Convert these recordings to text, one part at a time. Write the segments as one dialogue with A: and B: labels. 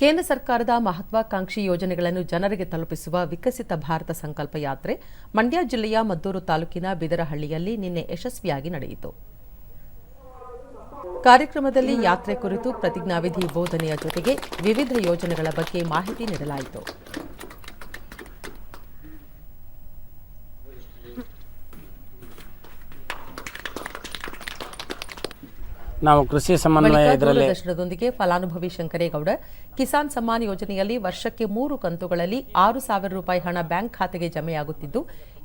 A: ಕೇಂದ್ರ ಸರ್ಕಾರದ ಮಹತ್ವಾಕಾಂಕ್ಷಿ ಯೋಜನೆಗಳನ್ನು ಜನರಿಗೆ ತಲುಪಿಸುವ ವಿಕಸಿತ ಭಾರತ ಸಂಕಲ್ಪ ಯಾತ್ರೆ ಮಂಡ್ಯ ಜಿಲ್ಲೆಯ ಮದ್ದೂರು ತಾಲೂಕಿನ ಬಿದರಹಳ್ಳಿಯಲ್ಲಿ ನಿನ್ನೆ ಯಶಸ್ವಿಯಾಗಿ ನಡೆಯಿತು. ಕಾರ್ಯಕ್ರಮದಲ್ಲಿ ಯಾತ್ರೆ ಕುರಿತು ಪ್ರತಿಜ್ಞಾವಿಧಿ ಬೋಧನೆಯ ಜೊತೆಗೆ ವಿವಿಧ ಯೋಜನೆಗಳ ಬಗ್ಗೆ ಮಾಹಿತಿ ನೀಡಲಾಯಿತು.
B: ನಾವು ಕೃಷಿ ಸಮನ್ವಯ ಇದರಲ್ಲಿ
A: ದೂರದರ್ಶನದೊಂದಿಗೆ ಫಲಾನುಭವಿ ಶಂಕರೇಗೌಡ ಕಿಸಾನ್ ಸಮ್ಮಾನ್ ಯೋಜನೆಯಲ್ಲಿ ವರ್ಷಕ್ಕೆ ಮೂರು ಕಂತುಗಳಲ್ಲಿ ಆರು ಸಾವಿರ ರೂಪಾಯಿ ಹಣ ಬ್ಯಾಂಕ್ ಖಾತೆಗೆ ಜಮೆಯಾಗುತ್ತಿದ್ದು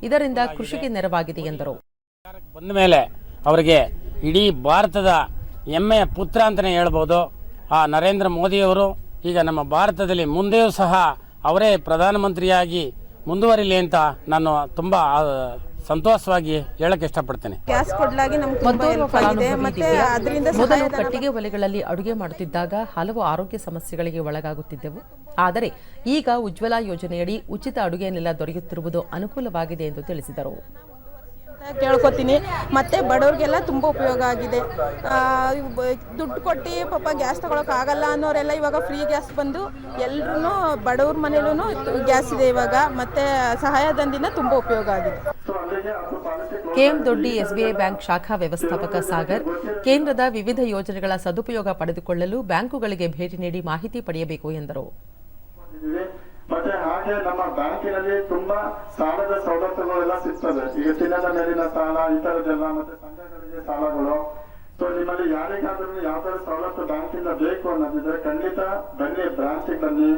A: ಇದರಿಂದ ಕೃಷಿಗೆ ನೆರವಾಗಿದೆ ಎಂದರು.
B: ಬಂದ ಮೇಲೆ ಅವರಿಗೆ ಇಡೀ ಭಾರತದ ಹೆಮ್ಮೆಯ ಪುತ್ರ ಅಂತಲೇ ಹೇಳ್ಬೋದು. ಆ ನರೇಂದ್ರ ಮೋದಿಯವರು ಈಗ ನಮ್ಮ ಭಾರತದಲ್ಲಿ ಮುಂದೆಯೂ ಸಹ ಅವರೇ ಪ್ರಧಾನಮಂತ್ರಿಯಾಗಿ ಮುಂದುವರಿಲಿ ಅಂತ ನಾನು ತುಂಬ ಸಂತೋಷವಾಗಿ ಹೇಳಕ್ಕೆ ಇಷ್ಟಪಡ್ತೇನೆ.
C: ಗ್ಯಾಸ್ ಕೊಡ್ಲಾಗಿ ನಮ್ಗೆ ತುಂಬಾ
A: ಮತ್ತೋರ್ವ
C: ಹೆಲ್ಪ್ ಆಗಿದೆ. ಮತ್ತೆ ಅದರಿಂದ
A: ಮೊದಲು ಕಟ್ಟಿಗೆ ಒಲೆಗಳಲ್ಲಿ ಅಡುಗೆ ಮಾಡುತ್ತಿದ್ದಾಗ ಹಲವು ಆರೋಗ್ಯ ಸಮಸ್ಯೆಗಳಿಗೆ ಒಳಗಾಗುತ್ತಿದ್ದೆವು. ಆದರೆ ಈಗ ಉಜ್ವಲ ಯೋಜನೆಯಡಿ ಉಚಿತ ಅಡುಗೆಯನ್ನೆಲ್ಲ ದೊರೆಯುತ್ತಿರುವುದು ಅನುಕೂಲವಾಗಿದೆ ಎಂದು ತಿಳಿಸಿದರು.
C: ಅಂತ ಕೇಳ್ಕೊತೀನಿ. ಮತ್ತೆ ಬಡವ್ರಿಗೆಲ್ಲ ತುಂಬಾ ಉಪಯೋಗ ಆಗಿದೆ. ಆ, ಬ- ದುಡ್ಡು ಕೊಟ್ಟು ಪಾಪ ಗ್ಯಾಸ್ ತಗೊಳಕ್ ಆಗಲ್ಲ ಅನ್ನೋರೆಲ್ಲ ಇವಾಗ ಫ್ರೀ ಗ್ಯಾಸ್ ಬಂದು ಎಲ್ರು ಬಡವ್ರ ಮನೇಲೂ ಗ್ಯಾಸ್ ಇದೆ ಇವಾಗ. ಮತ್ತೆ ಸಹಾಯಧನದಿಂದ ತುಂಬಾ ಉಪಯೋಗ ಆಗಿದೆ.
A: ಕೆಎಂ ದೊಡ್ಡಿ ಎಸ್ಬಿಐ ಬ್ಯಾಂಕ್ ಶಾಖಾ ವ್ಯವಸ್ಥಾಪಕ ಸಾಗರ್, ಕೇಂದ್ರದ ವಿವಿಧ ಯೋಜನೆಗಳ ಸದುಪಯೋಗ ಪಡೆದುಕೊಳ್ಳಲು ಬ್ಯಾಂಕುಗಳಿಗೆ ಭೇಟಿ ನೀಡಿ ಮಾಹಿತಿ ಪಡೆಯಬೇಕು ಎಂದರು.
D: ಮತ್ತೆ ಹಾಗೆ ನಮ್ಮ ಬ್ಯಾಂಕಿನಲ್ಲಿ ತುಂಬಾ ಸಾಲದ ಸವಲತ್ತುಗಳೆಲ್ಲ ಸಿಗ್ತದೆ. ಈಗ ಚಿನ್ನದ ಮೇಲಿನ ಸಾಲ ಈ ತರದೆಲ್ಲ ಮತ್ತೆ ಸಂಘಗಳಿಗೆ ಸಾಲಗಳು. ಸೊ ನಿಮ್ಮಲ್ಲಿ ಯಾರಿಗಾದ್ರೂ ಯಾವ್ದಾದ್ರು ಸವಲತ್ತು ಬ್ಯಾಂಕಿಂದ ಬೇಕು ಅನ್ನೋದಿದ್ರೆ ಖಂಡಿತ ಬನ್ನಿ, ಬ್ರಾಂಚಿಗೆ ಬನ್ನಿ.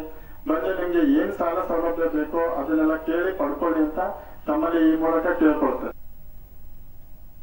D: ನಿಮ್ಗೆ ಏನ್ ಸಾಲ ಸೌಲಭ್ಯ ಬೇಕೋ ಅದನ್ನೆಲ್ಲ ಕೇಳಿ ಪಡ್ಕೊಳ್ಳಿ ಅಂತ ತಮ್ಮಲ್ಲಿ ಈ ಮೂಲಕ ಕೇಳ್ಕೊಳ್ತೇನೆ.